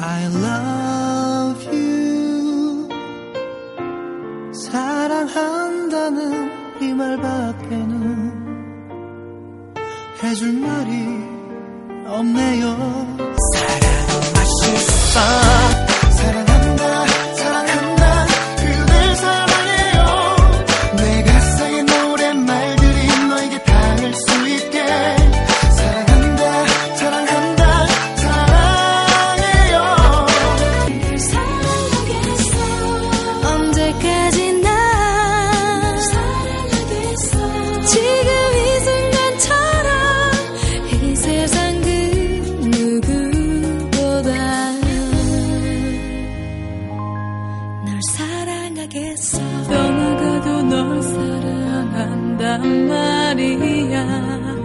I love you. 사랑한다는 이 말밖에는 해줄 말이 없네요. 사랑 마실 수 사랑하겠어. 떠나가도 널 사랑한단 말이야.